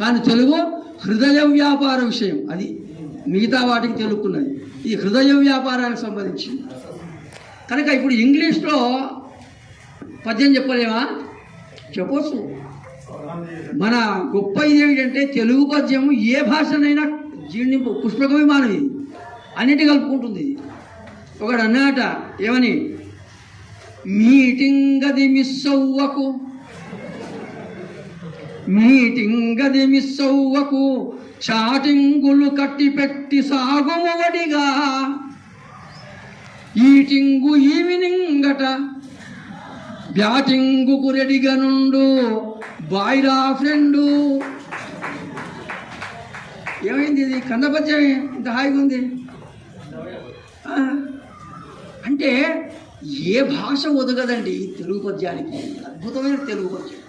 కానీ తెలుగు హృదయ వ్యాపార విషయం. అది మిగతా వాటికి తెలుపుకున్నది. ఈ హృదయ వ్యాపారానికి సంబంధించి. కనుక ఇప్పుడు ఇంగ్లీష్లో పద్యం చెప్పలేమా? చెప్పొచ్చు. మన గొప్ప ఇది ఏమిటంటే తెలుగు పద్యం ఏ భాషనైనా జీర్ణింపు పుష్పక విమానం ఇది అన్నిటి కలుపుకుంటుంది. ఇది. ఒకడు అన్నాట ఏమని? మీటింగ్ అది మిస్ అవ్వకు. మీటింగ్ అది మిస్ అవ్వకు చాటింగులు కట్టి పెట్టి సాగుమవడిగా ఈటింగు ఈవినింగట బ్యాటింగుకు రెడీగా నుండు బాయిరా ఫ్రెండు. ఏమైంది ఇది? కన్నపద్యమే ఇంత హాయిగా ఉంది? అంటే ఏ భాష ఒదగదండి తెలుగు పద్యానికి? అద్భుతమైన తెలుగు పద్యం.